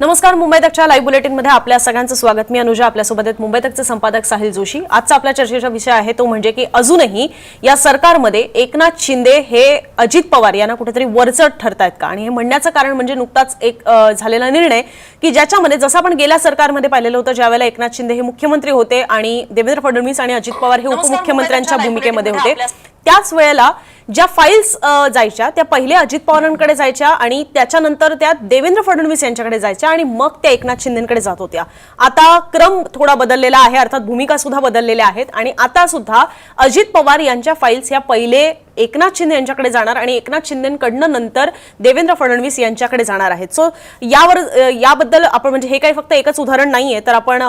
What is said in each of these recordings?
नमस्कार मुंबई तकच्या लाईव्ह बुलेटिनमध्ये आपल्या सगळ्यांचं स्वागत. मी अनुजा आपल्यासोबत आहेत मुंबई तकचे संपादक साहिल जोशी. आजचा आपल्या चर्चेचा विषय आहे तो म्हणजे की अजूनही या सरकारमध्ये एकनाथ शिंदे हे अजित पवार यांना कुठेतरी वरचढ ठरतायत का? आणि हे म्हणण्याचं कारण म्हणजे नुकताच एक झालेला निर्णय की ज्याच्यामध्ये जसं आपण गेल्या सरकारमध्ये पाहिलेलं होतं ज्यावेळेला एकनाथ शिंदे हे मुख्यमंत्री होते आणि देवेंद्र फडणवीस आणि अजित पवार हे उपमुख्यमंत्र्यांच्या भूमिकेमध्ये होते त्याच वेळेला ज्या फाईल्स जायच्या त्या पहिले अजित पवारांकडे जायच्या आणि त्याच्यानंतर त्या देवेंद्र फडणवीस यांच्याकडे जायच्या आणि मग त्या एकनाथ शिंदेकडे जात होत्या. आता क्रम थोडा बदललेला आहे अर्थात भूमिका सुद्धा बदललेल्या आहेत आणि आता सुद्धा अजित पवार यांच्या फाईल्स ह्या पहिले एकनाथ शिंदे यांच्याकडे जाणार आणि एकनाथ शिंदेकडनं नंतर देवेंद्र फडणवीस यांच्याकडे जाणार आहेत. सो यावर याबद्दल आपण म्हणजे हे काही फक्त एकच उदाहरण नाहीये तर आपण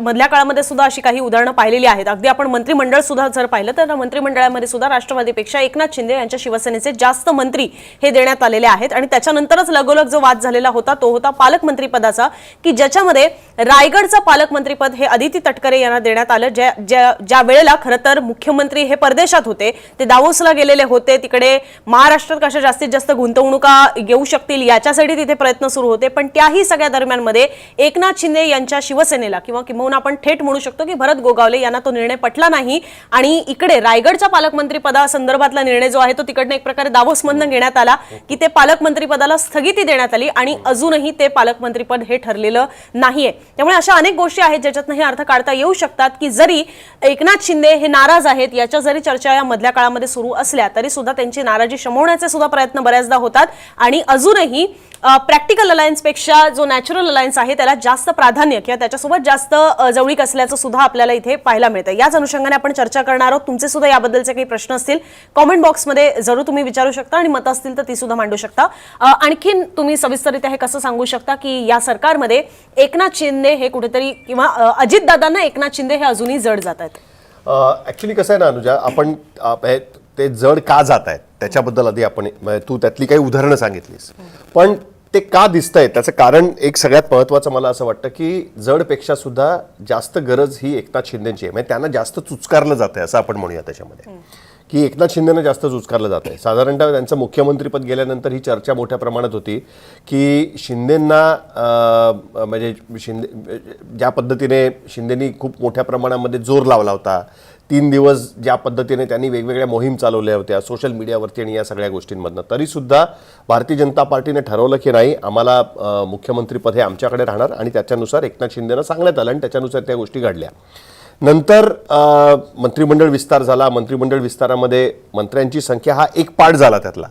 मधल्या काळामध्ये सुद्धा अशी काही उदाहरणं पाहिलेली आहेत. अगदी आपण मंत्रिमंडळ सुद्धा जर पाहिलं तर मंत्रिमंडळामध्ये सुद्धा राष्ट्रवादीपेक्षा एकनाथ शिंदे यांच्या शिवसेनेचे जास्त मंत्री हे देण्यात आलेले आहेत. आणि त्याच्यानंतरच लगोलग जो वाद झालेला होता तो होता पालकमंत्री पदाचा की ज्याच्यामध्ये रायगडचं पालकमंत्रीपद हे अदिती तटकरे यांना देण्यात आलं. ज्या ज्या ज्या वेळेला खरं तर मुख्यमंत्री हे परदेशात होते ते दावोसला गेलेले होते तिकडे महाराष्ट्रात कशा जास्तीत जास्त गुंतवणुका येऊ शकतील याच्यासाठी तिथे प्रयत्न सुरू होते. पण त्याही सगळ्या दरम्यानमध्ये एकनाथ शिंदे यांच्या शिवसेनेला किंवा किंवा आपण थेट म्हणू शकतो की भरत गोगावले यांना तो निर्णय पटला नाही. आणि इकडे रायगडच्या पालकमंत्री पदासंदर्भातला निर्णय जो आहे तो तिकडनं एक प्रकारे दावोसमधनं घेण्यात आला की ते पालकमंत्री पदाला स्थगिती देण्यात आली आणि अजूनही ते पालकमंत्रीपद हे ठरलेलं नाहीये. त्यामुळे अशा अनेक गोष्टी आहेत ज्याच्यातनं हे अर्थ काढता येऊ शकतात की जरी एकनाथ शिंदे हे नाराज आहेत याच्या जरी चर्चा या मधल्या काळामध्ये सुरू असल्या तरी सुद्धा त्यांची नाराजी शमवण्याचे सुद्धा प्रयत्न बऱ्याचदा होतात आणि अजूनही प्रॅक्टिकल अलायन्सपेक्षा जो नॅचरल अलायन्स आहे त्याला जास्त प्राधान्य किंवा त्याच्यासोबत जास्त जवळीक असल्याचं सुद्धा आपल्याला इथे पाहायला मिळतं याच अनुषंगाने आपण चर्चा करणार आहोत. तुमचे सुद्धा याबद्दलचे काही प्रश्न असतील. कॉमेंट बॉक्समध्ये जरूर तुम्ही विचारू शकता आणि मतं असतील तर ती सुद्धा मांडू शकता. आणखीन तुम्ही सविस्तररित्या हे कसं सांगू शकता की या सरकारमध्ये एकनाथ शिंदे हे कुठेतरी किंवा अजितदादांना एकनाथ शिंदे हे अजूनही जड जात आहेत. ऍक्च्युली कसं आहे ना अनुजा आपण ते जड का जात आहेत? त्याच्याबद्दल आधी आपण म्हणजे तू त्यातली काही उदाहरणं सांगितलीस. पण ते का दिसत आहेत त्याचं कारण एक सगळ्यात महत्वाचं मला असं वाटतं की जडपेक्षा सुद्धा जास्त गरज ही एकनाथ शिंदेची आहे. म्हणजे त्यांना जास्त चुचकारलं जात आहे असं आपण म्हणूया त्याच्यामध्ये. की एकनाथ शिंदेनं जास्त चुचकारलं जात आहे. साधारणतः त्यांचं मुख्यमंत्रीपद गेल्यानंतर ही चर्चा मोठ्या प्रमाणात होती की शिंदेंना म्हणजे शिंदे ज्या पद्धतीने शिंदेनी खूप मोठ्या प्रमाणामध्ये जोर लावला होता तीन दिवस ज्या पद्धतीने त्यांनी वेगवेगळ्या मोहीम चालवल्या होत्या सोशल मीडियावरती आणि या सगळ्या गोष्टींमधनं तरीसुद्धा भारतीय जनता पार्टीने ठरवलं की नाही आम्हाला मुख्यमंत्रीपद हे आमच्याकडे राहणार आणि त्याच्यानुसार एकनाथ शिंदेनं सांगण्यात आलं आणि त्याच्यानुसार त्या गोष्टी घडल्या. नंतर मंत्रिमंडळ विस्तार झाला. मंत्रिमंडळ विस्तारामध्ये मंत्र्यांची संख्या हा एक पाठ झाला त्यातला.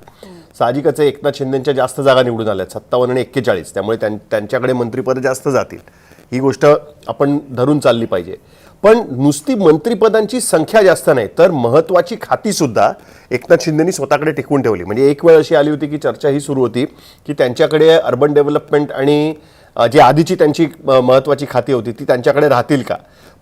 साहजिकच एकनाथ शिंदेच्या जास्त जागा निवडून आल्या सत्तावन्न आणि एक्केचाळीस. त्यामुळे त्यां- त्यांच्याकडे मंत्रिपद जास्त जातील. ही गोष्ट आपण धरून चालली पाहिजे. पण नुसती मंत्रिपदांची संख्या जास्त नाही तर महत्वाची खातीसुद्धा एकनाथ शिंदेनी स्वतःकडे टिकवून ठेवली. म्हणजे एक वेळ अशी आली होती की चर्चा ही सुरू होती की त्यांच्याकडे अर्बन डेव्हलपमेंट आणि जी आधीची त्यांची अ, महत्वाची खाती होती ती त्यांच्याकडे राहतील का?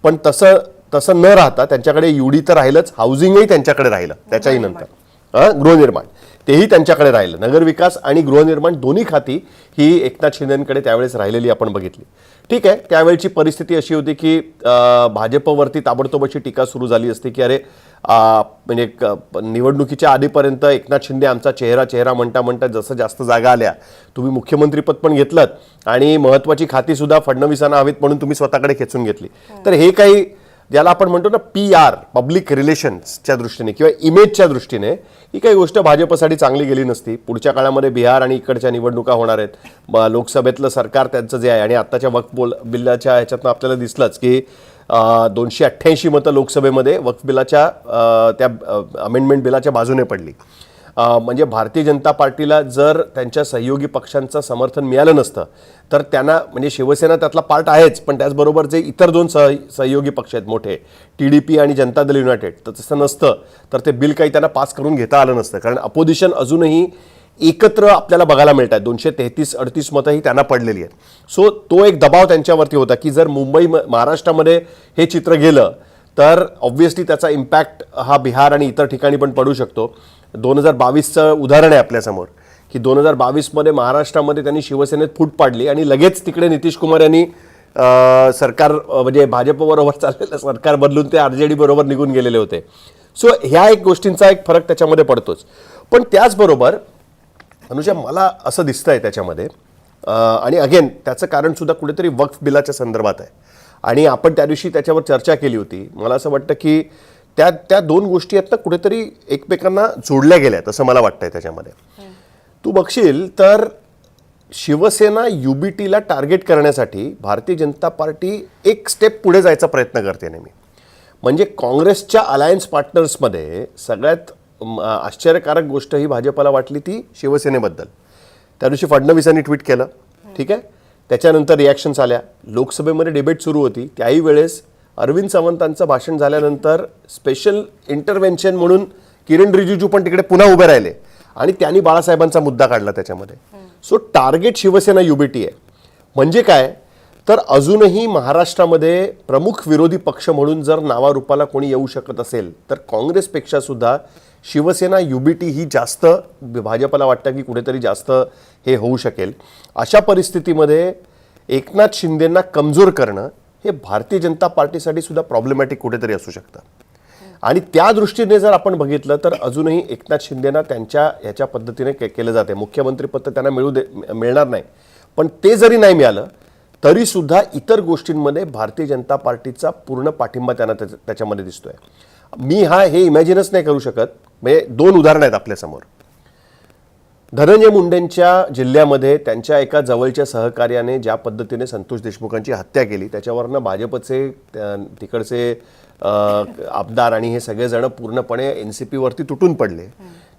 पण तसं तसं न राहता त्यांच्याकडे युडी तर राहिलंच हाऊसिंगही त्यांच्याकडे राहिलं त्याच्याही नंतर. गृहनिर्माण. तेही त्यांच्याकडे राहिलं. नगरविकास आणि गृहनिर्माण दोन्ही खाती ही एकनाथ शिंदेकडे त्यावेळेस राहिलेली आपण बघितली. ठीक आहे त्यावेळची परिस्थिती अशी होती की भाजपवरती ताबडतोब अशी टीका सुरू झाली असती की अरे म्हणजे निवडणुकीच्या आधीपर्यंत एकनाथ शिंदे आमचा चेहरा चेहरा म्हणता म्हणता जसं जास्त जागा आल्या तुम्ही मुख्यमंत्रीपद पण घेतलं आणि महत्वाची खाती सुद्धा फडणवीसांना हवीत म्हणून तुम्ही स्वतःकडे खेचून घेतली. तर हे काही ज्याला आपण म्हणतो ना पी आर पब्लिक रिलेशन्सच्या दृष्टीने किंवा इमेजच्या दृष्टीने ही काही गोष्ट भाजपसाठी चांगली गेली नसती. पुढच्या काळामध्ये बिहार आणि इकडच्या निवडणुका होणार आहेत. लोकसभेतलं सरकार त्यांचं जे आहे आणि आत्ताच्या वक्फ बोल बिल्लाच्या ह्याच्यातनं आपल्याला दिसलंच की दोनशे अठ्ठ्याऐंशी मतं लोकसभेमध्ये वक्फ बिलाच्या त्या अमेंडमेंट बिलाच्या बाजूने पडली. म्हणजे भारतीय जनता पार्टीला जर त्यांच्या सहयोगी पक्षांचं समर्थन मिळालं नसतं तर त्यांना म्हणजे शिवसेना त्यातला पार्ट आहेच पण त्याचबरोबर जे इतर दोन सह सहयोगी पक्ष आहेत मोठे टी डी पी आणि जनता दल युनायटेड तर तसं नसतं. तर ते बिल काही त्यांना पास करून घेता आलं नसतं. कारण अपोजिशन अजूनही एकत्र आपल्याला बघायला मिळत आहेत दोनशे तेहतीस अडतीस मतंही त्यांना पडलेली आहेत. सो तो एक दबाव त्यांच्यावरती होता की जर मुंबई महाराष्ट्रामध्ये हे चित्र गेलं तर ऑब्व्हियसली त्याचा इम्पॅक्ट हा बिहार आणि इतर ठिकाणी पण पडू शकतो. दोन हजार बावीसचं उदाहरण आहे आपल्यासमोर की दोन हजार बावीसमध्ये महाराष्ट्रामध्ये त्यांनी शिवसेनेत फूट पाडली आणि लगेच तिकडे नितीश कुमार यांनी सरकार म्हणजे भाजपबरोबर चाललेलं सरकार बदलून ते आर जे डी बरोबर निघून गेलेले होते. सो ह्या एक गोष्टींचा एक फरक त्याच्यामध्ये पडतोच. पण त्याचबरोबर अनुजा मला असं दिसतं आहे त्याच्यामध्ये आणि अगेन त्याचं कारण सुद्धा कुठेतरी वक्फ बिलाच्या संदर्भात आहे. आणि आपण त्या दिवशी त्याच्यावर चर्चा केली होती. मला असं वाटतं की त्या त्या दोन गोष्टी आहेत ना कुठेतरी एकमेकांना जोडल्या गेल्या आहेत असं मला वाटतंय त्याच्यामध्ये. तू बघशील तर शिवसेना युबीटीला टार्गेट करण्यासाठी भारतीय जनता पार्टी एक स्टेप पुढे जायचा प्रयत्न करते नेहमी. म्हणजे काँग्रेसच्या अलायन्स पार्टनर्समध्ये सगळ्यात आश्चर्यकारक गोष्ट ही भाजपला वाटली ती शिवसेनेबद्दल. त्या दिवशी फडणवीसांनी ट्विट केलं ठीक आहे? त्याच्यानंतर रिॲक्शन्स आल्या. लोकसभेमध्ये डिबेट सुरू होती. त्याही वेळेस अरविंद सावंतांचं भाषण झाल्यानंतर स्पेशल इंटरव्हेन्शन म्हणून किरण रिजिजू पण तिकडे पुन्हा उभे राहिले. आणि त्यांनी बाळासाहेबांचा मुद्दा काढला त्याच्यामध्ये. सो टार्गेट शिवसेना युबीटी आहे. म्हणजे काय? तर अजूनही महाराष्ट्रामध्ये प्रमुख विरोधी पक्ष म्हणून जर नावारूपाला कोणी येऊ शकत असेल तर काँग्रेसपेक्षा सुद्धा शिवसेना युबीटी ही जास्त भाजपला वाटतं की कुठेतरी जास्त हे होऊ शकेल. अशा परिस्थितीमध्ये एकनाथ शिंदेंना कमजोर करणं हे भारतीय जनता पार्टीसाठी सुद्धा प्रॉब्लेमॅटिक कुठेतरी असू शकतं. आणि त्या दृष्टीने जर आपण बघितलं तर अजूनही एकनाथ शिंदेना त्यांच्या ह्याच्या पद्धतीने के केलं जाते. मुख्यमंत्रीपद तर त्यांना मिळू दे मिळणार नाही. पण ते जरी नाही मिळालं तरीसुद्धा इतर गोष्टींमध्ये भारतीय जनता पार्टीचा पूर्ण पाठिंबा त्यांना त्याच्यामध्ये दिसतोय. मी हा हे इमॅजिनच नाही करू शकत. म्हणजे दोन उदाहरणं आहेत आपल्यासमोर धनंजय मुंडेंच्या जिल्ह्यामध्ये त्यांच्या एका जवळच्या सहकार्याने ज्या पद्धतीने संतोष देशमुखांची हत्या केली त्याच्यावरनं भाजपचे तिकडचे अ, आमदार आणि हे सगळेजण पूर्णपणे एन सी पीवरती तुटून पडले.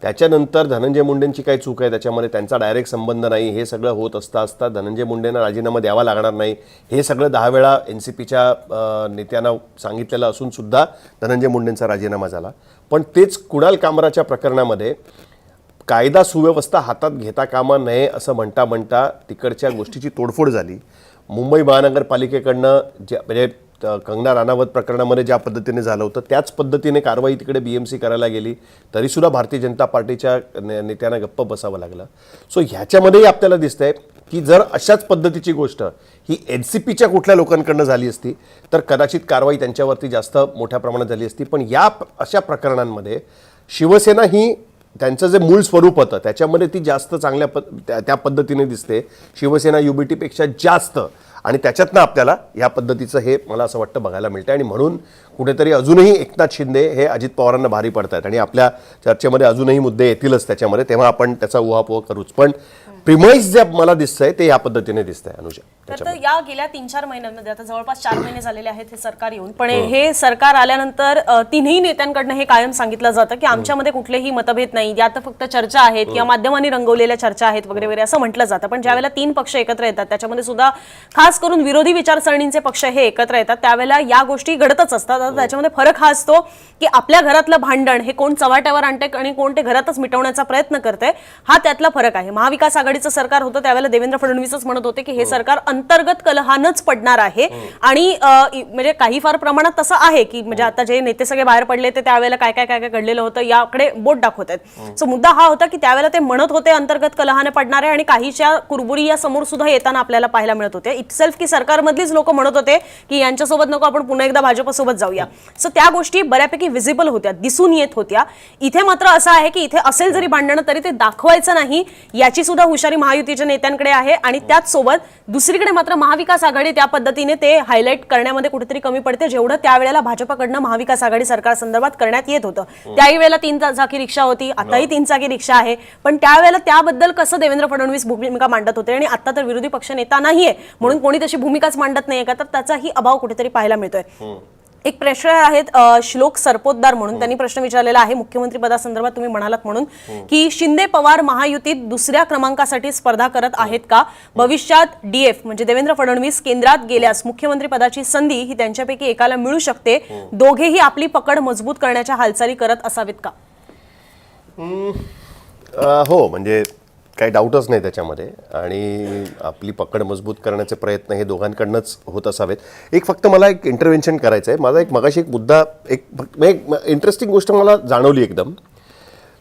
त्याच्यानंतर धनंजय मुंडेंची काही चूक आहे त्याच्यामध्ये त्यांचा डायरेक्ट संबंध नाही हे सगळं होत असता असता धनंजय मुंडेंना राजीनामा द्यावा लागणार नाही हे सगळं दहा वेळा एन सी पीच्या नेत्यांना सांगितलेलं असून सुद्धा धनंजय मुंडेंचा राजीनामा झाला. पण तेच कुणाल कामराच्या प्रकरणामध्ये कायदा सुव्यवस्था हातात घेता कामा नये असं म्हणता म्हणता तिकडच्या गोष्टीची तोडफोड झाली. मुंबई महानगरपालिकेकडनं ज्या म्हणजे कंगना राणावत प्रकरणामध्ये ज्या पद्धतीने झालं होतं त्याच पद्धतीने कारवाई तिकडे बी एम सी करायला गेली. तरीसुद्धा भारतीय जनता पार्टीच्या ने- नेत्यांना गप्प बसावं लागलं. सो ह्याच्यामध्येही आपल्याला दिसतंय की जर अशाच पद्धतीची गोष्ट ही एन सी पीच्या कुठल्या लोकांकडनं झाली असती तर कदाचित कारवाई त्यांच्यावरती जास्त मोठ्या प्रमाणात झाली असती. पण या अशा प्रकरणांमध्ये शिवसेना ही त्यांचं जे मूळ स्वरूप होतं त्याच्यामध्ये ती जास्त चांगल्या त्या त्या पद्धतीने दिसते. शिवसेना युबीटीपेक्षा जास्त. आणि त्याच्यातनं आपल्याला या पद्धतीचं हे मला असं वाटतं बघायला मिळतं आणि म्हणून कुठेतरी अजूनही एकनाथ शिंदे हे अजित पवारांना भारी पडतात आणि आपल्या चर्चेमध्ये अजूनही मुद्दे येतीलच त्याच्यामध्ये तेव्हा आपण त्याचा उहापोह करूच. पण प्रिमाइस जे मला दिसतंय ते या पद्धतीने दिसतंय अनुजा तर तर या गेल्या तीन चार महिन्यांमध्ये आता जवळपास चार महिने झालेले आहेत हे सरकार येऊन पण हे सरकार आल्यानंतर तिन्ही नेत्यांकडनं हे कायम सांगितलं जातं की आमच्यामध्ये कुठलेही मतभेद नाही. यात फक्त चर्चा आहेत किंवा माध्यमांनी रंगवलेल्या चर्चा आहेत वगैरे वगैरे असं म्हटलं जातं. पण ज्यावेळेला तीन पक्ष एकत्र येतात त्याच्यामध्ये सुद्धा खास करून विरोधी विचारसरणींचे पक्ष हे एकत्र येतात त्यावेळेला या गोष्टी घडतच असतात. आता त्याच्यामध्ये फरक हा असतो की आपल्या घरातलं भांडण हे कोण चव्हाट्यावर आणते आणि कोण ते घरातच मिटवण्याचा प्रयत्न करते हा त्यातला फरक आहे. महाविकास आघाडीचं सरकार होतं त्यावेळेला देवेंद्र फडणवीसच म्हणत होते की हे सरकार अंतर्गत कलहानच पडणार आहे आणि अ, इ- म्हणजे काही फार प्रमाणात तसं आहे की म्हणजे आता जे नेते सगळे बाहेर पडले ते त्यावेळेला काय काय काय काय घडलेलं होतं याकडे बोट दाखवत आहेत सो मुद्दा हा होता की त्यावेळेला ते म्हणत होते अंतर्गत कलहाने पडणार आहे आणि काहीच्या कुरबुरी या समोर सुद्धा येताना आपल्याला पाहायला मिळत होते इटसेल्फ की सरकारमधलीच लोक म्हणत होते की यांच्यासोबत नको आपण पुन्हा एकदा भाजपसोबत जाऊया. सो त्या गोष्टी बऱ्यापैकी व्हिजिबल होत्या दिसून येत होत्या. इथे मात्र असं आहे की इथे असेल जरी भांडणं तरी ते दाखवायचं नाही. याची सुद्धा हुशारी महायुतीच्या नेत्यांकडे आहे आणि त्याच सोबत दुसरीकडे मात्र महाविकास आघाडी त्या पद्धतीने ते हायलाईट करण्यामध्ये कुठेतरी कमी पडते जेवढं त्यावेळेला भाजपकडनं महाविकास आघाडी सरकार संदर्भात करण्यात येत होतं. त्याही वेळेला तीन चाकी रिक्षा होती आताही तीन चाकी रिक्षा आहे. पण त्यावेळेला त्याबद्दल कसं देवेंद्र फडणवीस भूमिका मांडत होते? आणि आता तर विरोधी पक्ष नेता नाहीये म्हणून कोणी तशी भूमिकाच मांडत नाहीये का? तर त्याचाही अभाव कुठेतरी पाहायला मिळतोय. एक प्रश्न आहेत श्लोक सरपोतदार म्हणून. त्यांनी प्रश्न विचारलेला आहे. मुख्यमंत्री पदासंदर्भात तुम्ही म्हणालात म्हणून की शिंदे पवार महायुतीत दुसऱ्या क्रमांकासाठी स्पर्धा करत आहेत का? भविष्यात डीएफ म्हणजे देवेंद्र फडणवीस केंद्रात गेल्यास मुख्यमंत्री पदाची संधी ही त्यांच्यापैकी एकाला मिळू शकते. दोघेही आपली पकड मजबूत करण्याच्या हालचाली करत असावेत का? हो म्हणजे काही डाऊटच नाही त्याच्यामध्ये. आणि आपली पकड मजबूत करण्याचे प्रयत्न हे दोघांकडनंच होत असावेत. एक फक्त मला एक इंटरव्हेन्शन करायचं आहे माझा एक मगाशी एक मुद्दा एक फक्त- एक इंटरेस्टिंग गोष्ट मला जाणवली एकदम.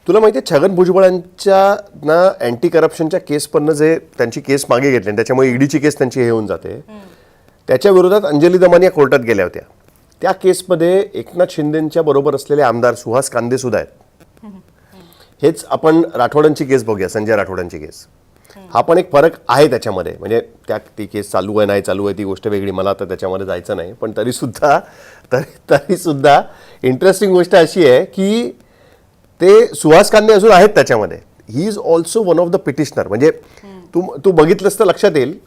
तुला माहिती आहे छगन भुजबळांच्या ना अँटी करप्शनच्या केसपरनं जे त्यांची केस मागे घेतली आणि त्याच्यामुळे ईडीची केस त्यांची हे होऊन जाते. त्याच्या विरोधात अंजली दमानी या कोर्टात गेल्या होत्या. त्या केसमध्ये एकनाथ शिंदेच्या बरोबर असलेले आमदार सुहास कांदे सुद्धा आहेत हेच आपण राठोडांची केस बघूया संजय राठोडांची केस. हा पण एक फरक आहे त्याच्यामध्ये. म्हणजे त्या ती केस चालू आहे नाही चालू आहे ती गोष्ट वेगळी. मला तर त्याच्यामध्ये जायचं नाही. पण तरीसुद्धा तरी तरीसुद्धा इंटरेस्टिंग गोष्ट अशी आहे की ते सुहास कांदे अजून आहेत त्याच्यामध्ये. He is also one of the petitioner म्हणजे तू तू बघितलंस तर लक्षात येईल.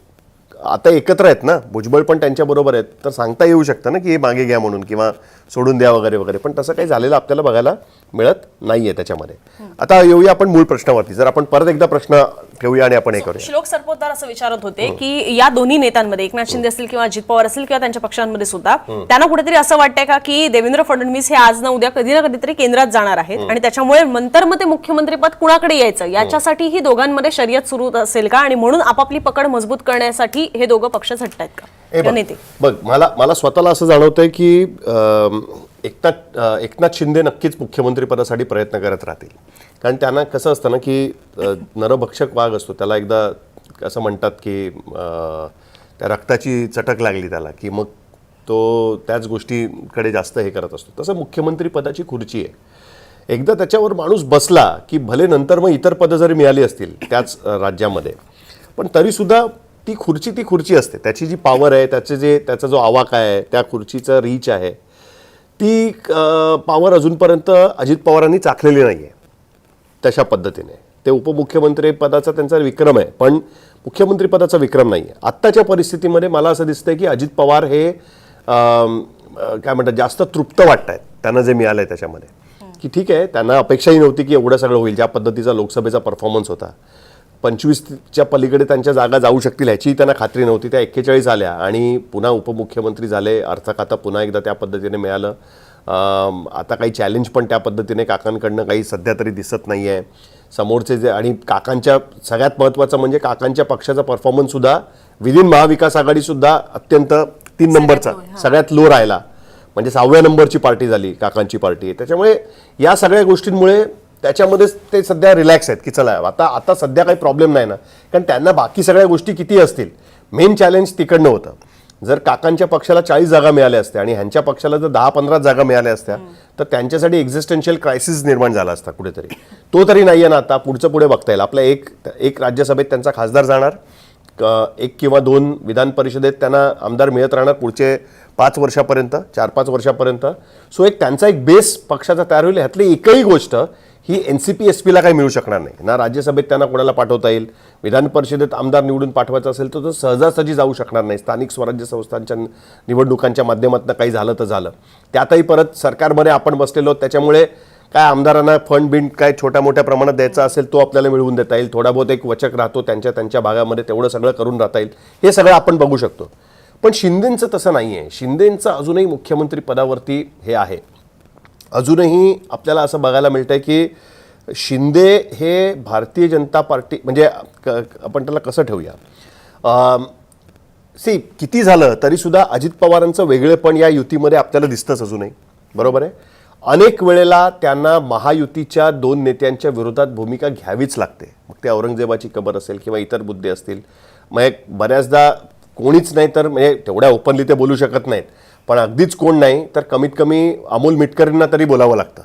आता एकत्र आहेत ना भुजबळ पण त्यांच्या बरोबर आहेत तर सांगता येऊ शकतं ना की हे मागे घ्या म्हणून किंवा सोडून द्या वगैरे वगैरे. पण तसं काही झालेलं आपल्याला बघायला मिळत नाहीये त्याच्यामध्ये. आता येऊया आपण मूळ प्रश्नावरती. जर आपण परत एकदा प्रश्न ठेवूया आणि आपण हे करूया. श्लोक सरपोतदार असं विचारत होते की या दोन्ही नेत्यांमध्ये एकनाथ शिंदे असतील किंवा अजित पवार असतील किंवा त्यांच्या पक्षांमध्ये सुद्धा त्यांना कुठेतरी असं वाटतंय का की देवेंद्र फडणवीस हे आज ना उद्या कधी ना कधीतरी केंद्रात जाणार आहेत आणि त्याच्यामुळे नंतर मग ते मुख्यमंत्री पद कुणाकडे यायचं? याच्यासाठी ही दोघांमध्ये शर्यत सुरू असेल का? आणि म्हणून आपापली पकड मजबूत करण्यासाठी हे दोघं पक्ष झटत आहेत का? हे नेते बघ मला मला स्वतःला असं जाणवतंय की एकनाथ एकनाथ शिंदे नक्कीच मुख्यमंत्री पदासाठी प्रयत्न करत राहतील. कारण त्यांना कसं असतं ना की नरभक्षक वाघ असतो. त्याला एकदा असं म्हणतात की त्या रक्ताची चटक लागली त्याला की मग तो त्याच गोष्टीकडे जास्त हे करत असतो. तसं मुख्यमंत्री पदाची खुर्ची आहे. एकदा त्याच्यावर माणूस बसला की भले नंतर मग इतर पदं जरी मिळाली असतील त्याच राज्यामध्ये पण तरीसुद्धा ती खुर्ची ती खुर्ची असते. त्याची जी पॉवर आहे त्याचे जे त्याचा जो आवाका आहे त्या खुर्चीचं रीच आहे ती पॉवर अजूनपर्यंत अजित पवारांनी चाखलेली नाही आहे तशा पद्धतीने. ते उपमुख्यमंत्री पदाचा त्यांचा विक्रम आहे पण मुख्यमंत्री पदाचा विक्रम नाही आहे आत्ताच्या परिस्थितीमध्ये मला असं दिसतंय की अजित पवार हे काय म्हणतात जास्त तृप्त वाटत आहेत त्यांना जे मिळालं आहे त्याच्यामध्ये. की ठीक आहे त्यांना अपेक्षाही नव्हती की एवढं सगळं होईल. ज्या पद्धतीचा लोकसभेचा परफॉर्मन्स होता. पंचवीसच्या पलीकडे त्यांच्या जागा जाऊ शकतील ह्याचीही त्यांना खात्री नव्हती. त्या एक्केचाळीस आल्या आणि पुन्हा उपमुख्यमंत्री झाले. अर्थ खातं पुन्हा एकदा त्या पद्धतीने मिळालं. आता काही चॅलेंज पण त्या पद्धतीने काकांकडनं काही सध्या तरी दिसत नाही आहे समोरचे जे आणि काकांच्या सगळ्यात महत्त्वाचं म्हणजे काकांच्या पक्षाचा परफॉर्मन्ससुद्धा विदिन महाविकास आघाडीसुद्धा अत्यंत तीन नंबरचा सगळ्यात लो राहिला. म्हणजे सहाव्या नंबरची पार्टी झाली काकांची पार्टी आहे त्याच्यामुळे या सगळ्या गोष्टींमुळे त्याच्यामध्ये ते सध्या रिलॅक्स आहेत की चला आता आता सध्या काही प्रॉब्लेम नाही ना. कारण त्यांना बाकी सगळ्या गोष्टी किती असतील? मेन चॅलेंज तिकडनं होतं. जर काकांच्या पक्षाला चाळीस जागा मिळाल्या असत्या आणि ह्यांच्या पक्षाला जर दहा पंधरा जागा मिळाल्या असत्या तर त्यांच्यासाठी एक्झिस्टन्शियल क्रायसिस निर्माण झाला असता कुठेतरी. तो तरी नाही आहे ना आता पुढचं पुढे बघता येईल. आपल्या एक एक राज्यसभेत त्यांचा खासदार जाणार. एक किंवा दोन विधान परिषदेत त्यांना आमदार मिळत राहणार पुढचे पाच वर्षापर्यंत चार पाच वर्षापर्यंत. सो एक त्यांचा एक बेस पक्षाचा तयार होईल. ह्यातली एकही गोष्ट ही एन सी पी एस पीला काही मिळू शकणार नाही. ना राज्यसभेत त्यांना कोणाला पाठवता येईल? विधान परिषदेत आमदार निवडून पाठवायचा असेल तर तो सहजासहजी जाऊ शकणार नाही. स्थानिक स्वराज्य संस्थांच्या निवडणुकांच्या माध्यमातून काही झालं तर झालं. त्यातही परत सरकारमध्ये आपण बसलेलो त्याच्यामुळे काय आमदारांना फंड बिंड काय छोट्या मोठ्या प्रमाणात द्यायचा असेल तो आपल्याला मिळवून देता येईल. थोडा बहुत एक वचक राहतो. त्यांच्या त्यांच्या भागामध्ये तेवढं सगळं करून राहता येईल. हे सगळं आपण बघू शकतो. पण शिंदेंचं तसं नाही आहे शिंदेंचं अजूनही मुख्यमंत्री पदावरती हे आहे. अजूनही आपल्याला असं बघायला मिळतंय की शिंदे हे भारतीय जनता पार्टी म्हणजे क- आपण त्याला कसं ठेवूया? सी किती झालं तरीसुद्धा अजित पवारांचं वेगळेपण या युतीमध्ये आपल्याला दिसतंच अजूनही. बरोबर आहे? अनेक वेळेला त्यांना महायुतीच्या दोन नेत्यांच्या विरोधात भूमिका घ्यावीच लागते. मग ते औरंगजेबाची कबर असेल किंवा इतर मुद्दे असतील. मग एक बऱ्याचदा कोणीच नाही तर म्हणजे तेवढ्या ओपनली ते बोलू शकत नाहीत. पण अगदीच कोण नाही तर कमीत कमी अमोल मिटकरींना तरी बोलावं लागतं.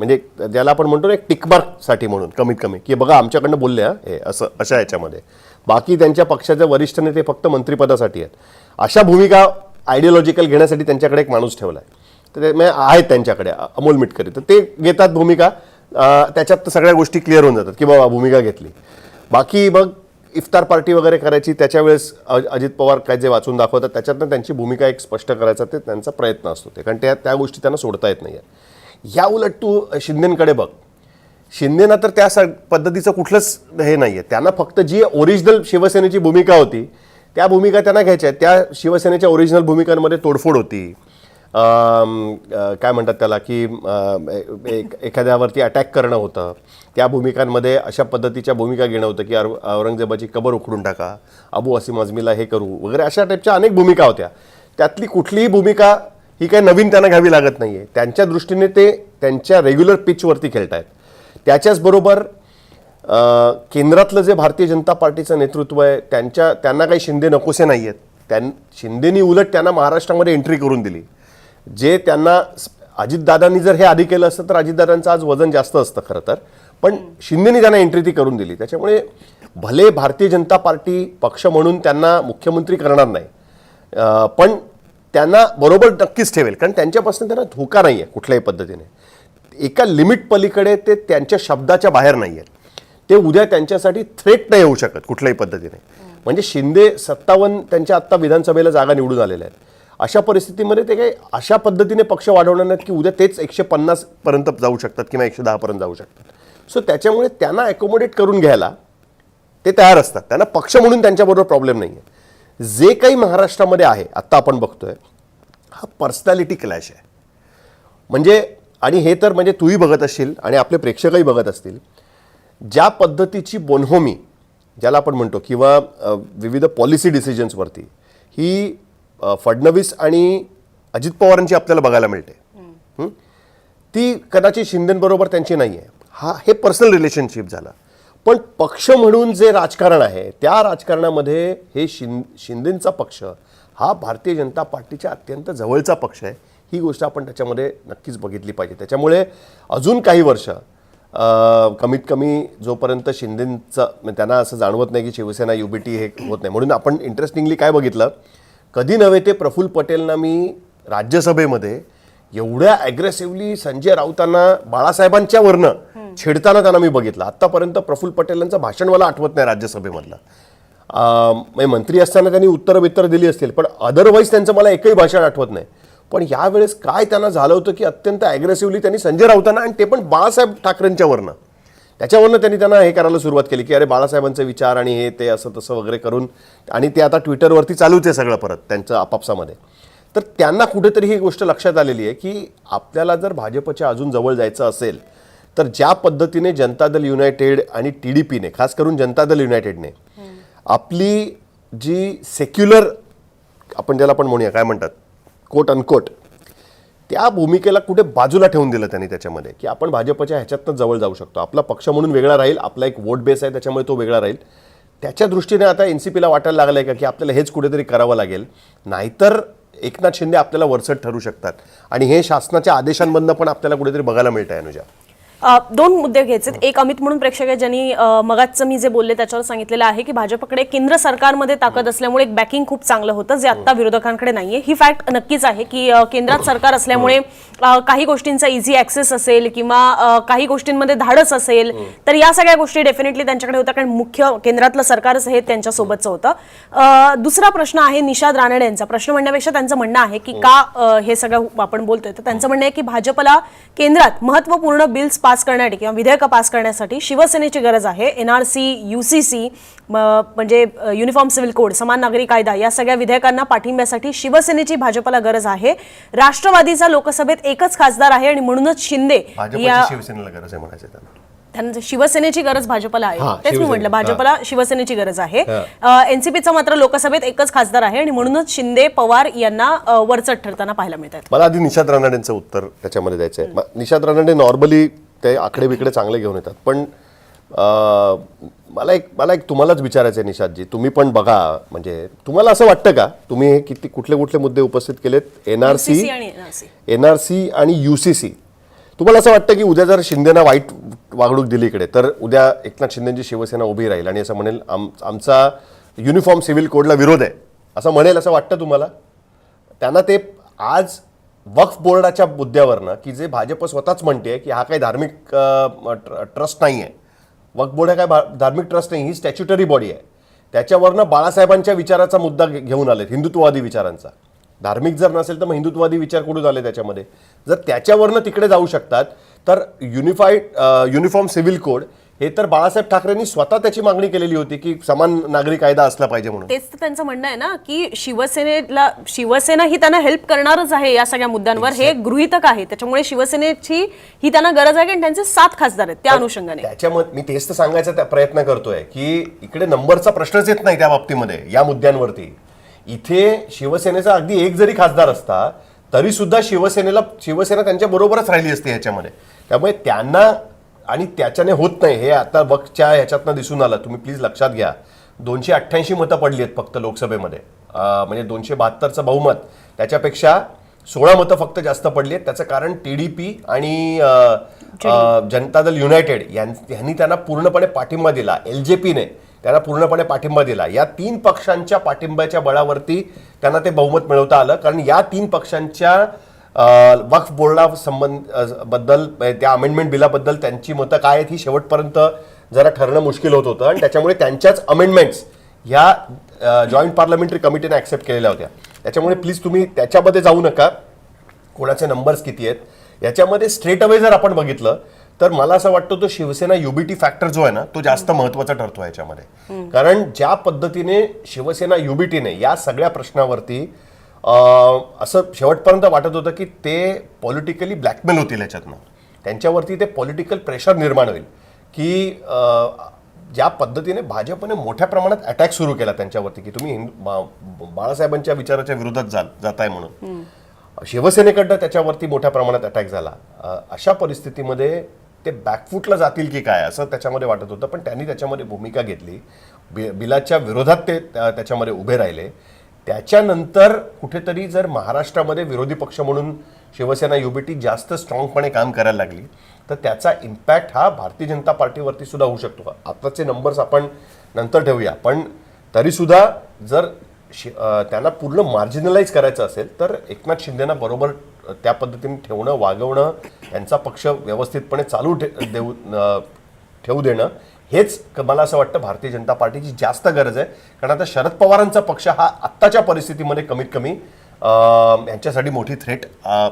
म्हणजे ज्याला आपण म्हणतो ना एक टिकमार्कसाठी म्हणून कमीत कमी. की बघा आमच्याकडनं बोलले हा असं अशा याच्यामध्ये. बाकी त्यांच्या पक्षाचे वरिष्ठ नेते फक्त मंत्रिपदासाठी आहेत. अशा भूमिका आयडिओलॉजिकल घेण्यासाठी त्यांच्याकडे एक माणूस ठेवला आहे तर ते म्हणजे आहेत त्यांच्याकडे अमोल मिटकरी. तर ते घेतात भूमिका त्याच्यात सगळ्या गोष्टी क्लिअर होऊन जातात की बाबा भूमिका घेतली. बाकी मग इफ्तार पार्टी वगैरे करायची त्याच्या वेळेस अजित पवार काय जे वाचून दाखवतात त्याच्यातनं त्यांची भूमिका एक स्पष्ट करायचा ते त्यांचा प्रयत्न असतो ते. कारण त्या त्या गोष्टी त्यांना सोडता येत नाही या उलट तू शिंदेकडे बघ. शिंदेना तर त्या स- पद्धतीचं कुठलंच हे नाही आहे त्यांना फक्त जी ओरिजिनल शिवसेनेची भूमिका होती त्या भूमिका त्यांना घ्यायच्या आहेत. त्या शिवसेनेच्या ओरिजिनल भूमिकांमध्ये तोडफोड होती. काय म्हणतात त्याला की एखाद्यावरती अटॅक करणं होतं. त्या भूमिकांमध्ये अशा पद्धतीच्या भूमिका घेणं होतं की औरंगजेबाची कबर उखडून टाका अबू असीम अजमीला हे करू वगैरे अशा टाईपच्या अनेक भूमिका होत्या. त्यातली कुठलीही भूमिका ही काही नवीन त्यांना घ्यावी लागत नाही आहे त्यांच्या दृष्टीने ते त्यांच्या रेग्युलर पिचवरती खेळत आहेत त्याच्याचबरोबर केंद्रातलं जे भारतीय जनता पार्टीचं नेतृत्व आहे त्यांच्या त्यांना काही शिंदे नकोसे नाही आहेत त्यां शिंदेनी उलट त्यांना महाराष्ट्रामध्ये एंट्री करून दिली. जे त्यांना अजितदादांनी जर हे आधी केलं असतं तर अजितदादांचं आज वजन जास्त असतं खरं तर. पण शिंदेनी त्यांना एंट्री ती करून दिली. त्याच्यामुळे भले भारतीय जनता पार्टी पक्ष म्हणून त्यांना मुख्यमंत्री करणार नाही पण त्यांना बरोबर नक्कीच ठेवेल. कारण त्यांच्यापासून त्यांना धोका नाही आहे कुठल्याही पद्धतीने. एका लिमिट पलीकडे ते त्यांच्या शब्दाच्या बाहेर नाही आहेत ते उद्या त्यांच्यासाठी थ्रेट नाही होऊ शकत कुठल्याही पद्धतीने. म्हणजे शिंदे सत्तावन्न त्यांच्या आत्ता विधानसभेला जागा निवडून आलेल्या आहेत. अशा परिस्थितीमध्ये ते काही अशा पद्धतीने पक्ष वाढवणार नाहीत की उद्या तेच एकशे पन्नास पर्यंत जाऊ शकतात किंवा एकशे दहा पर्यंत जाऊ शकतात. सो त्याच्यामुळे त्यांना अकोमोडेट करून घ्यायला ते तयार असतात. त्यांना पक्ष म्हणून त्यांच्याबरोबर प्रॉब्लेम नाही आहे जे काही महाराष्ट्रामध्ये आहे आत्ता आपण बघतोय हा पर्सनॅलिटी क्लॅश आहे. म्हणजे आणि हे तर म्हणजे तूही बघत असशील आणि आपले प्रेक्षकही बघत असतील ज्या पद्धतीची बोनहोमी ज्याला आपण म्हणतो किंवा विविध पॉलिसी डिसिजन्सवरती ही फडणवीस आणि अजित पवारांची आपल्याला बघायला मिळते? ती कदाचित शिंदेबरोबर त्यांची नाही आहे हा हे पर्सनल रिलेशनशिप झालं. पण पक्ष म्हणून जे राजकारण आहे त्या राजकारणामध्ये हे शिं शिंदेचा पक्ष हा भारतीय जनता पार्टीच्या अत्यंत जवळचा पक्ष आहे. ही गोष्ट आपण त्याच्यामध्ये नक्कीच बघितली पाहिजे. त्याच्यामुळे अजून काही वर्ष कमीत कमी जोपर्यंत शिंदेचं म्हणजे त्यांना असं जाणवत नाही की शिवसेना युबीटी हे होत नाही. म्हणून आपण इंटरेस्टिंगली काय बघितलं? कधी नव्हे ते प्रफुल्ल पटेलना मी राज्यसभेमध्ये एवढ्या ॲग्रेसिव्हली संजय राऊतांना बाळासाहेबांच्या वरनं छेडताना त्यांना मी बघितलं. आत्तापर्यंत प्रफुल्ल पटेलांचं भाषण मला आठवत नाही राज्यसभेमधलं. म्हणजे मंत्री असताना त्यांनी उत्तर बित्तर दिली असतील पण अदरवाईज त्यांचं मला एकही भाषण आठवत नाही. पण यावेळेस काय त्यांना झालं होतं की अत्यंत ॲग्रेसिव्हली त्यांनी संजय राऊतांना आणि ते पण बाळासाहेब ठाकरेंच्यावरनं त्याच्यावरनं त्यांनी त्यांना हे करायला सुरुवात केली की अरे बाळासाहेबांचे विचार आणि हे ते असं तसं वगैरे करून आणि ते आता ट्विटरवरती चालूच आहे सगळं परत त्यांचं आपापसामध्ये. तर त्यांना कुठेतरी ही गोष्ट लक्षात आलेली आहे की आपल्याला जर भाजपच्या अजून जवळ जायचं असेल तर ज्या पद्धतीने जनता दल युनायटेड आणि टी डी पीने खास करून जनता दल युनायटेडने आपली जी सेक्युलर आपण ज्याला आपण म्हणूया काय म्हणतात कोट अनकोट त्या भूमिकेला कुठे बाजूला ठेवून दिलं त्यांनी त्याच्यामध्ये की आपण भाजपच्या ह्याच्यातनं जवळ जाऊ शकतो. आपला पक्ष म्हणून वेगळा राहील आपला एक वोट बेस आहे त्याच्यामुळे तो वेगळा राहील. त्याच्या दृष्टीने आता एन सी पीला वाटायला लागलं आहे का की आपल्याला हेच कुठेतरी करावं लागेल. नाहीतर एकनाथ शिंदे आपल्याला वरसट ठरू शकतात. आणि हे शासनाच्या आदेशांमधनं पण आपल्याला कुठेतरी बघायला मिळतं आहे अनुजा. दोन मुद्दे घ्यायचे एक अमित म्हणून प्रेक्षक आहे ज्यांनी अ, मगाचचं मी जे बोलले त्याच्यावर सांगितलेलं आहे की भाजपकडे केंद्र सरकारमध्ये ताकद असल्यामुळे एक बॅकिंग खूप चांगलं होतं जे आता विरोधकांकडे नाहीये. ही फॅक्ट नक्कीच आहे की केंद्रात सरकार असल्यामुळे काही गोष्टींचा इझी ऍक्सेस असेल किंवा काही गोष्टींमध्ये धाडस असेल तर या सगळ्या गोष्टी डेफिनेटली त्यांच्याकडे होत्या. कारण मुख्य केंद्रातलं सरकारच हे त्यांच्यासोबतचं होतं. दुसरा प्रश्न आहे निषाद रानडे यांचा. प्रश्न म्हणण्यापेक्षा त्यांचं म्हणणं आहे की का हे सगळं आपण बोलतोय. तर त्यांचं म्हणणं आहे की भाजपला केंद्रात महत्त्वपूर्ण बिल्स पास करण्यासाठी किंवा विधेयकं पास करण्यासाठी शिवसेनेची गरज आहे. एनआरसी युसीसी म्हणजे युनिफॉर्म सिव्हिल कोड समान नागरी कायदा या सगळ्या विधेयकांना पाठिंब्यासाठी शिवसेनेची भाजपला गरज आहे. राष्ट्रवादीचा लोकसभेत एकच खासदार आहे आणि म्हणूनच शिंदे या शिवसेनेला गरज आहे म्हणायचं त्यांना शिवसेनेची गरज भाजपला आहे. तेच मी शिवसेने. म्हटलं भाजपला शिवसेनेची गरज आहे. हा. एनसीपीचा मात्र लोकसभेत एकच खासदार आहे आणि म्हणूनच शिंदे पवार यांना वरचढ ठरताना पाहायला मिळतात. मला आधी निषाद रानडेंचं उत्तर त्याच्यामध्ये द्यायचं आहे निषाद रानडे नॉर्मली ते आकडे बिकडे चांगले घेऊन येतात. पण मला एक मला एक तुम्हालाच विचारायचं आहे निषादजी. तुम्ही पण बघा म्हणजे तुम्हाला असं वाटतं का? तुम्ही हे किती कुठले कुठले मुद्दे उपस्थित केलेत? एनआरसी UCC आणि NRC. एनआरसी आणि युसीसी तुम्हाला असं वाटतं की उद्या जर शिंदेना वाईट वागणूक दिली इकडे तर उद्या एकनाथ शिंदेची शिवसेना उभी राहील आणि असं म्हणेल आम आमचा युनिफॉर्म सिव्हिल कोडला विरोध आहे. असं म्हणेल असं वाटतं तुम्हाला? त्यांना ते आज वक्फ बोर्डाच्या मुद्द्यावरनं की जे भाजप स्वतःच म्हणते की हा काही धार्मिक ट्रस्ट नाही आहे. वक्फ बोर्ड हा काय धार्मिक ट्रस्ट नाही ही स्टॅच्युटरी बॉडी आहे. त्याच्यावरनं बाळासाहेबांच्या विचाराचा मुद्दा घेऊन आलेत हिंदुत्ववादी विचारांचा. धार्मिक जर नसेल तर मग हिंदुत्ववादी विचार कुठून आले त्याच्यामध्ये? जर त्याच्यावरनं तिकडे जाऊ शकतात तर युनिफाईड युनिफॉर्म सिव्हिल कोड हे तर बाळासाहेब ठाकरेंनी स्वतः त्याची मागणी केलेली होती की समान नागरी कायदा असला पाहिजे म्हणून. तेच तर त्यांचं म्हणणं आहे ना की शिवसेनेला शिवसेना ही त्यांना हेल्प करणारच आहे या सगळ्या मुद्द्यांवर. हे गृहितक आहे. त्याच्यामुळे शिवसेनेची ही त्यांना गरज आहे कारण त्यांचे सात खासदार आहेत त्या अनुषंगाने. त्याच्यामध्ये मी तेच तर सांगायचा प्रयत्न करतोय की इकडे नंबरचा प्रश्नच येत नाही त्या बाबतीमध्ये या मुद्द्यांवरती. इथे शिवसेनेचा अगदी एक जरी खासदार असता तरी सुद्धा शिवसेनेला शिवसेना त्यांच्या बरोबरच राहिली असते ह्याच्यामध्ये. त्यामुळे त्यांना आणि त्याच्याने होत नाही. हे आता वक्तच्या ह्याच्यातनं दिसून आलं. तुम्ही प्लीज लक्षात घ्या. दोनशे अठ्ठ्याऐंशी मतं पडली आहेत फक्त लोकसभेमध्ये. म्हणजे दोनशे बहात्तरचं बहुमत. त्याच्यापेक्षा सोळा मतं फक्त जास्त पडली आहेत. त्याचं कारण टी डी पी आणि जनता दल युनायटेड यां- यांनी त्यांना पूर्णपणे पाठिंबा दिला. एल जे पीने त्यांना पूर्णपणे पाठिंबा दिला. या तीन पक्षांच्या पाठिंब्याच्या बळावरती त्यांना ते बहुमत मिळवता आलं. कारण या तीन पक्षांच्या वक्फ बोर्डा संबंध अ, बद्दल त्या अमेंडमेंट बिलाबद्दल त्यांची मतं काय आहेत ही शेवटपर्यंत जरा ठरणं मुश्किल होत होतं. आणि त्याच्यामुळे त्यांच्याच अमेंडमेंट्स ह्या जॉईंट पार्लमेंटरी कमिटीने ऍक्सेप्ट केलेल्या होत्या. त्याच्यामुळे प्लीज तुम्ही त्याच्यामध्ये जाऊ नका. कोणाचे नंबर्स किती आहेत? याच्यामध्ये स्ट्रेट अवे जर आपण बघितलं तर मला असं वाटतं तो शिवसेना युबीटी फॅक्टर जो आहे ना तो जास्त महत्त्वाचा ठरतो याच्यामध्ये. कारण ज्या पद्धतीने शिवसेना युबीटीने या सगळ्या प्रश्नावरती असं शेवटपर्यंत वाटत होतं की ते पॉलिटिकली ब्लॅकमेल होतील याच्यातनं. त्यांच्यावरती ते पॉलिटिकल प्रेशर निर्माण होईल. की ज्या पद्धतीने भाजपने मोठ्या प्रमाणात अटॅक सुरू केला त्यांच्यावरती की तुम्ही बाळासाहेबांच्या विचाराच्या विरोधात जा जाताय म्हणून. शिवसेनेकडनं त्याच्यावरती मोठ्या प्रमाणात अटॅक झाला. अशा परिस्थितीमध्ये ते बॅकफुटला जातील की काय असं त्याच्यामध्ये वाटत होतं. पण त्यांनी त्याच्यामध्ये भूमिका घेतली. बि बिलाच्या विरोधात ते त्या- त्याच्यामध्ये उभे राहिले. त्याच्यानंतर कुठेतरी जर महाराष्ट्रामध्ये विरोधी पक्ष म्हणून शिवसेना युबीटी जास्त स्ट्रॉंगपणे काम करायला लागली तर त्याचा इम्पॅक्ट हा भारतीय जनता पार्टीवरती सुद्धा होऊ शकतो. आताचे नंबर्स आपण नंतर ठेवूया. पण तरीसुद्धा जर शि- त्यांना पूर्ण मार्जिनलाइज करायचं असेल तर एकनाथ शिंदेना बरोबर त्या पद्धतीने ठेवणं वागवणं त्यांचा पक्ष व्यवस्थितपणे चालू ठे- देऊ ठेवू देणं हेच मला असं वाटतं भारतीय जनता पार्टीची जास्त गरज आहे. कारण आता शरद पवारांचा पक्ष हा आत्ताच्या परिस्थितीमध्ये कमीत कमी यांच्यासाठी मोठी थ्रेट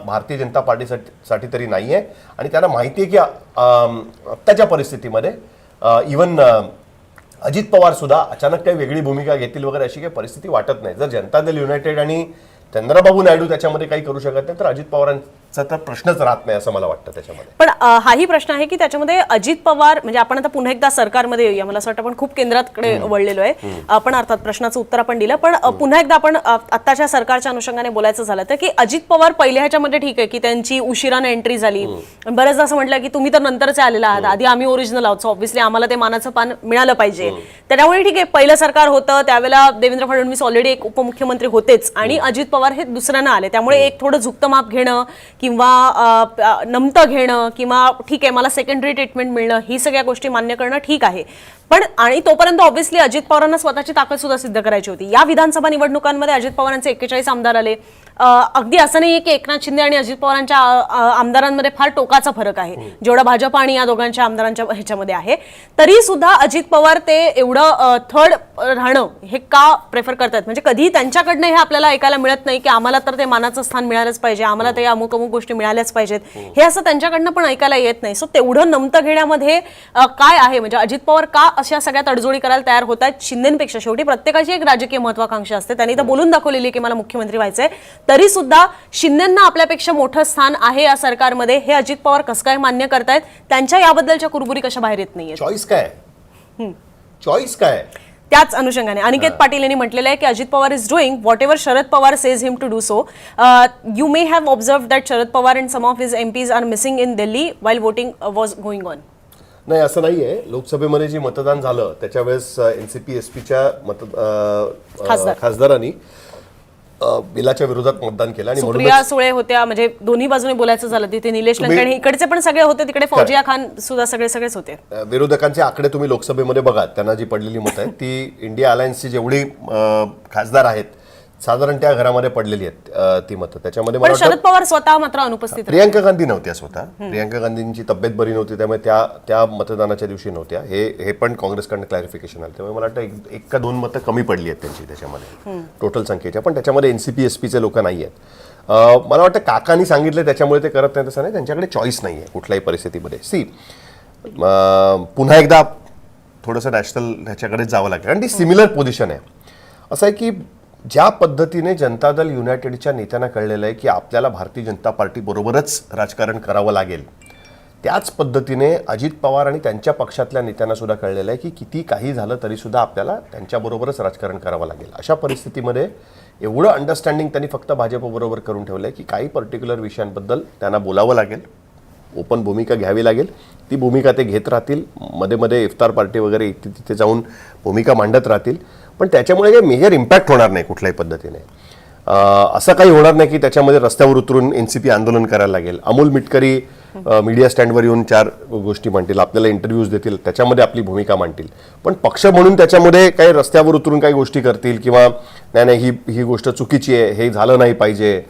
भारतीय जनता पार्टीसाठी साठी तरी नाही आहे. आणि त्यांना माहिती आहे की आत्ताच्या परिस्थितीमध्ये इवन अजित पवार सुद्धा अचानक काही वेगळी भूमिका घेतील वगैरे अशी काही परिस्थिती वाटत नाही. जर जनता दल युनायटेड आणि चंद्रबाबू नायडू त्याच्यामध्ये काही करू शकत नाही तर अजित पवारां तर प्रश्नच राहत नाही असं मला वाटतं त्याच्यामध्ये. पण हाही प्रश्न आहे की त्याच्यामध्ये अजित पवार म्हणजे आपण आता पुन्हा एकदा सरकारमध्ये येऊया. मला असं वाटतं आपण खूप केंद्राकडे वळलेलो आहे. आपण अर्थात प्रश्नाचं उत्तर आपण दिलं. पण पुन्हा एकदा आपण आत्ताच्या सरकारच्या अनुषंगाने बोलायचं झालं तर की अजित पवार पहिल्या ह्याच्यामध्ये ठीक आहे की त्यांची उशिराने एंट्री झाली. बरेचदा असं म्हटलं की तुम्ही तर नंतरचे आलेला आहात. आधी आम्ही ओरिजिनल आहोत. ऑब्व्हियसली आम्हाला ते मानाचं पान मिळालं पाहिजे. त्याच्यामुळे ठीक आहे पहिलं सरकार होतं. त्यावेळेला देवेंद्र फडणवीस ऑलरेडी एक उपमुख्यमंत्री होतेच. आणि अजित पवार हे दुसऱ्यानं आले. त्यामुळे एक थोडं झुकतं माप घेणं किंवा नमतं घेणं किंवा ठीक आहे मला सेकंडरी ट्रीटमेंट मिळणं ही सगळ्या गोष्टी मान्य करणं ठीक आहे. पण आणि तोपर्यंत ऑब्व्हियसली अजित पवारांना स्वतःची ताकद सुद्धा सिद्ध करायची होती. या विधानसभा निवडणुकांमध्ये अजित पवारांचे एक्केचाळीस आमदार आले. अगदी असं नाहीये की एकनाथ शिंदे आणि अजित पवारांच्या आमदारांमध्ये फार टोकाचा फरक आहे. जेवढा भाजप आणि या दोघांच्या आमदारांच्या ह्याच्यामध्ये आहे. तरी सुद्धा अजित पवार ते एवढं थर्ड राहणं हे का प्रेफर करतात म्हणजे कधी त्यांच्याकडनं हे आपल्याला ऐकायला मिळत नाही की आम्हाला तर ते मानाचं स्थान मिळालंच पाहिजे आम्हाला ते अमुक अमुक गोष्टी मिळाल्याच पाहिजेत. हे. असं त्यांच्याकडनं पण ऐकायला येत नाही. सो तेवढं नमतं घेण्यामध्ये काय आहे? म्हणजे अजित पवार का अशा सगळ्या तडजोडी करायला तयार होत आहेत शिंदेपेक्षा? शेवटी प्रत्येकाची एक राजकीय महत्वाकांक्षा असते. त्यांनी तर बोलून दाखवलेली की मला मुख्यमंत्री व्हायचंय. तरी सुद्धा शिंदेना आपल्यापेक्षा मोठं स्थान आहे या सरकारमध्ये. हे अजित पवार कसं काय मान्य करतायत? त्यांच्या याबद्दलच्या कुरबुरी कशा बाहेर येत नाहीये चॉईस काय? चॉईस काय? आहे? त्याच अनुषंगाने. अनिकेत पाटील यांनी म्हटलेलं आहे की Ajit Pawar is doing whatever Sharad Pawar says him to do so you may have observe that Sharad Pawar and some of his MPs are missing in Delhi while voting was going on नाही असं नाहीये. लोकसभेमध्ये जे मतदान झालं त्याच्या वेळेस NCP एसपीच्या मत अ, अ, खासदार. खासदारांनी अ, बिलाच्या विरोधात मतदान केलं आणि सुप्रिया सुळे होत्या म्हणजे दोन्ही बाजूने बोलायचं झालं. तिथे निलेश तुम्ही- लंके आणि इकडचे पण सगळे होते तिकडे फौजिया खान सुद्धा सगळे सगळेच होते. विरोधकांचे आकडे तुम्ही लोकसभेमध्ये बघा त्यांना जी पडलेली मतं आहेत ती इंडिया अलायन्सची जेवढी खासदार आहेत साधारण त्या घरामध्ये पडलेली आहेत ती मतं. त्याच्यामध्ये मला वाटतं शरद पवार स्वतः मात्र अनुपस्थित राहिले. प्रियांका गांधी नव्हत्या स्वतः. प्रियांका गांधींची तब्येत बरी नव्हती त्यामुळे त्या त्या मतदानाच्या दिवशी नव्हत्या. हे हे पण काँग्रेसकडनं क्लॅरिफिकेशन आलं. त्यामुळे मला वाटतं एक एक का दोन मतं कमी पडली आहेत त्यांची त्याच्यामध्ये. टोटल संख्येच्या. पण त्याच्यामध्ये एनसीपी एसपीचे लोक नाही आहेत. अं, मला वाटतं काकांनी सांगितलं त्याच्यामुळे ते करत नाही तसं नाही. त्यांच्याकडे चॉईस नाही आहे कुठल्याही परिस्थितीमध्ये. सी पुन्हा एकदा थोडंसं नॅशनल ह्याच्याकडे जावं लागेल. आणि ती सिमिलर पोझिशन आहे. असं आहे की ज्या पद्धतीने जनता दल युनायटेडच्या नेत्यांना कळलेलं आहे की आपल्याला भारतीय जनता पार्टीबरोबरच राजकारण करावं लागेल त्याच पद्धतीने अजित पवार आणि त्यांच्या पक्षातल्या नेत्यांना सुद्धा कळलेलं आहे की किती काही झालं तरीसुद्धा आपल्याला त्यांच्याबरोबरच राजकारण करावं लागेल. अशा परिस्थितीमध्ये एवढं अंडरस्टँडिंग त्यांनी फक्त भाजपबरोबर करून ठेवलं आहे की काही पर्टिक्युलर विषयांबद्दल त्यांना बोलावं लागेल ओपन भूमिका घ्यावी लागेल. ती भूमिका ते घेत राहतील मध्ये मध्ये इफ्तार पार्टी वगैरे इथे तिथे जाऊन भूमिका मांडत राहतील. पण त्याच्यामुळे काही मेजर इम्पॅक्ट होणार नाही कुठल्याही पद्धतीने. असं काही होणार नाही की त्याच्यामध्ये रस्त्यावर उतरून एन सी पी आंदोलन करायला लागेल. अमोल मिटकरी मीडिया स्टँडवर येऊन चार गोष्टी मांडतील आपल्याला इंटरव्ह्यूज देतील त्याच्यामध्ये आपली भूमिका मांडतील. पण पक्ष म्हणून त्याच्यामध्ये काही रस्त्यावर उतरून काही गोष्टी करतील किंवा नाही नाही ही ही गोष्ट चुकीची आहे हे झालं नाही पाहिजे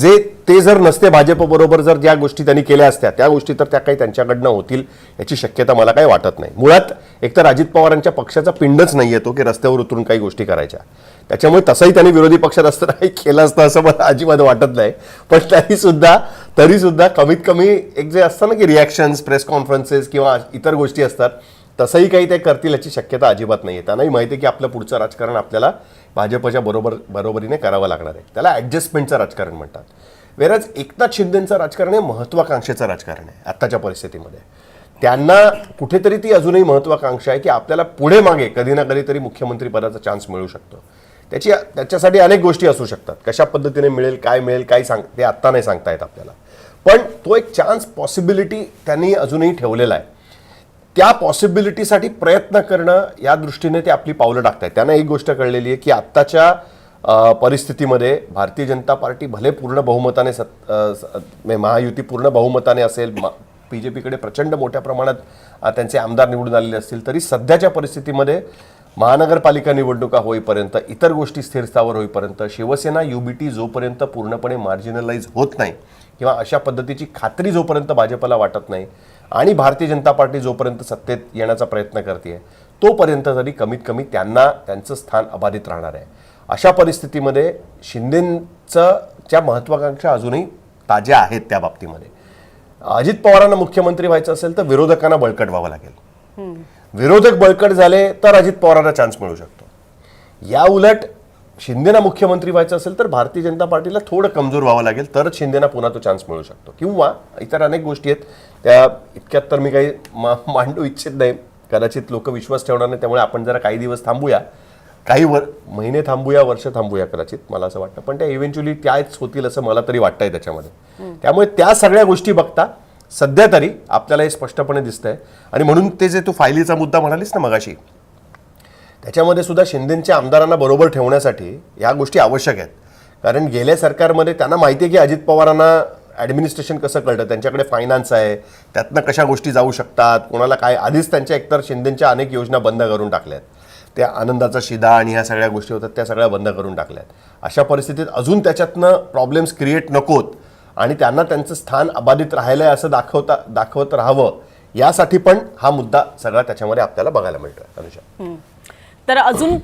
जे ते जर नसते भाजपबरोबर जर ज्या गोष्टी त्यांनी केल्या असत्या त्या गोष्टी तर त्या काही त्यांच्याकडनं होतील याची शक्यता मला काही वाटत नाही. मुळात एकतर अजित पवारांच्या पक्षाचा पिंडच नाही येतो की रस्त्यावर उतरून काही गोष्टी करायच्या. त्याच्यामुळे तसंही त्यांनी विरोधी पक्षात असताना काही केलं असतं असं मला अजिबात वाटत नाही. पण तरी सुद्धा तरी सुद्धा कमीत कमी एक जे असतं ना की रिॲक्शन्स प्रेस कॉन्फरन्सेस किंवा इतर गोष्टी असतात तसंही काही ते करतील याची शक्यता अजिबात नाही आहे त्यांनाही माहिती आहे की आपलं पुढचं राजकारण आपल्याला भाजपच्या बरोबर बरोबरीने करावं लागणार आहे. त्याला ॲडजस्टमेंटचं राजकारण म्हणतात. वेरज एकनाथ शिंदेचं राजकारण हे महत्वाकांक्षेचं राजकारण आहे आत्ताच्या परिस्थितीमध्ये. त्यांना कुठेतरी ती अजूनही महत्वाकांक्षा आहे की आपल्याला पुढे मागे कधी ना कधी तरी मुख्यमंत्रीपदाचा चान्स मिळू शकतो. त्याची त्याच्यासाठी अनेक गोष्टी असू शकतात. कशा पद्धतीने मिळेल काय मिळेल काय सांग ते आत्ता नाही सांगता येत आपल्याला. पण तो एक चान्स पॉसिबिलिटी त्यांनी अजूनही ठेवलेला आहे. त्या पॉसिबिलिटीसाठी प्रयत्न करणं या दृष्टीने ते आपली पावलं टाकतायत. त्यांना एक गोष्ट कळलेली आहे की आत्ताच्या परिस्थितीमध्ये भारतीय जनता पार्टी भले पूर्ण बहुमताने सत स- म्हणजे महायुती पूर्ण बहुमताने असेल बी जे पीकडे प्रचंड मोठ्या प्रमाणात त्यांचे आमदार निवडून आलेले असतील तरी सध्याच्या परिस्थितीमध्ये महानगरपालिका निवडणुका होईपर्यंत इतर गोष्टी स्थिरस्थावर होईपर्यंत शिवसेना युबीटी जोपर्यंत पूर्णपणे मार्जिनलाइज होत नाही किंवा अशा पद्धतीची खात्री जोपर्यंत भाजपला वाटत नाही आणि भारतीय जनता पार्टी जोपर्यंत सत्तेत येण्याचा प्रयत्न करते तोपर्यंत तरी कमीत कमी त्यांना त्यांचं स्थान अबाधित राहणार आहे. अशा परिस्थितीमध्ये शिंदेचं च्या महत्वाकांक्षा अजूनही ताज्या आहेत त्या बाबतीमध्ये. अजित पवारांना मुख्यमंत्री व्हायचं असेल तर विरोधकांना बळकट व्हावं लागेल. विरोधक बळकट झाले तर अजित पवारांना चान्स मिळू शकतो. या उलट शिंदेना मुख्यमंत्री व्हायचं असेल तर भारतीय जनता पार्टीला थोडं कमजोर व्हावं लागेल. तरच शिंदेना पुन्हा तो चान्स मिळू शकतो. किंवा इतर अनेक गोष्टी आहेत. त्या इतक्यात तर मी काही मा मांडू इच्छित नाही. कदाचित लोक विश्वास ठेवणार नाही. त्यामुळे आपण जरा काही दिवस थांबूया. काही वर महिने थांबूया वर्ष थांबूया कदाचित मला असं वाटतं. पण त्या इव्हेंच्युअली त्याच होतील असं मला तरी वाटतंय त्याच्यामध्ये. त्यामुळे त्या सगळ्या गोष्टी बघता सध्या तरी आपल्याला हे स्पष्टपणे दिसतंय. आणि म्हणून ते जे तू फायलीचा मुद्दा म्हणालीस ना मगाशी त्याच्यामध्ये सुद्धा शिंदेच्या आमदारांना बरोबर ठेवण्यासाठी या गोष्टी आवश्यक आहेत. कारण गेल्या सरकारमध्ये त्यांना माहिती आहे की अजित पवारांना ॲडमिनिस्ट्रेशन कसं कळतं? त्यांच्याकडे फायनान्स आहे. त्यातनं कशा गोष्टी जाऊ शकतात? कोणाला काय? आधीच त्यांच्या एकतर शिंदेंच्या अनेक योजना बंद करून टाकल्यात. त्या आनंदाचा शिदा आणि ह्या सगळ्या गोष्टी होतात त्या सगळ्या बंद करून टाकल्यात. अशा परिस्थितीत अजून त्याच्यातनं प्रॉब्लेम्स क्रिएट नकोत आणि त्यांना त्यांचं स्थान अबाधित राहिलं आहे असं दाखवता दाखवत राहावं यासाठी पण हा मुद्दा सगळा त्याच्यामध्ये आपल्याला बघायला मिळतो अनुषा तर अजून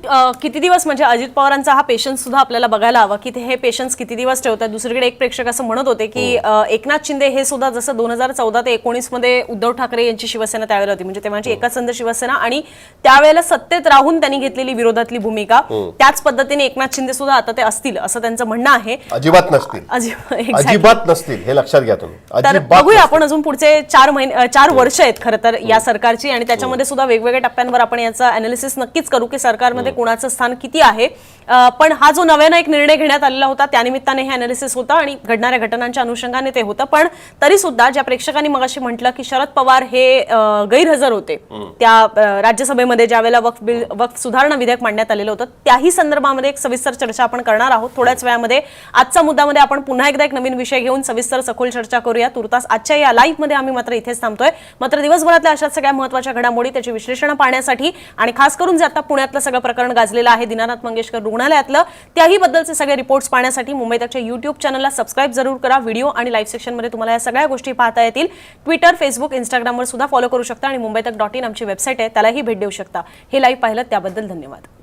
किती दिवस म्हणजे अजित पवारांचा हा पेशन्स सुद्धा आपल्याला बघायला हवा की हे पेशन्स किती दिवस ठेवतात दुसरीकडे एक प्रेक्षक असं म्हणत होते की अ, एकनाथ शिंदे हे सुद्धा जसं दोन हजार चौदा ते एकोणीसमध्ये उद्धव ठाकरे यांची शिवसेना त्यावेळेला होती. म्हणजे तेव्हाची एका संघ शिवसेना आणि त्यावेळेला सत्तेत राहून त्यांनी घेतलेली विरोधातली भूमिका. त्याच पद्धतीने एकनाथ शिंदे सुद्धा आता ते असतील असं त्यांचं म्हणणं आहे. अजिबात नसतील. अजिबात नसतील हे लक्षात घ्या तुम्ही. तर बघूया आपण अजून पुढचे चार महिने चार वर्ष आहेत खरं तर या सरकारची आणि त्याच्यामध्ये सुद्धा वेगवेगळ्या टप्प्यांवर आपण याचा अनालिसिस नक्कीच करू. की सरकारमध्ये कोणाचं स्थान किती आहे? पण हा जो नव्यानं एक निर्णय घेण्यात आलेला होता त्यानिमित्ताने हे अनालिसिस होतं आणि घडणाऱ्या घटनांच्या अनुषंगाने ते होतं. पण तरी सुद्धा ज्या प्रेक्षकांनी मगाशी म्हटलं की शरद पवार हे गैरहजर होते. त्या अ, राज्यसभेमध्ये ज्यावेळेला वक्फ बिल वक्फ सुधारणा विधेयक मांडण्यात आलेलं होतं त्याही संदर्भामध्ये एक सविस्तर चर्चा आपण करणार आहोत. थोड्याच वेळामध्ये आजच्या मुद्द्यामध्ये आपण पुन्हा एकदा एक नवीन विषय घेऊन सविस्तर सखोल चर्चा करूया. तुर्तास आजच्या या लाईव्हमध्ये आम्ही मात्र इथेच थांबतोय. मात्र दिवसभरातल्या अशा सगळ्या महत्त्वाच्या घडामोडी त्याची विश्लेषण पाहण्यासाठी आणि खास करून जे आता पुण्यातलं सगळं प्रकरण गाजलेलं आहे. दिनानाथ मंगेशकर रुग्णालयातलं. त्याही बद्दलचे सगळे रिपोर्ट्स पाहण्यासाठी मुंबई तकच्या युट्यूब चॅनलला सबस्क्राईब जरूर करा. व्हिडिओ आणि लाईव्ह सेक्शनमध्ये तुम्हाला या सगळ्या गोष्टी पाहता येतील. ट्विटर फेसबुक इंस्टाग्रामवर सुद्धा फॉलो करू शकता आणि मुंबई तक डॉट इन आमची वेबसाईट आहे. त्यालाही भेट देऊ शकता. हे लाईव्ह पाहिलं त्याबद्दल धन्यवाद.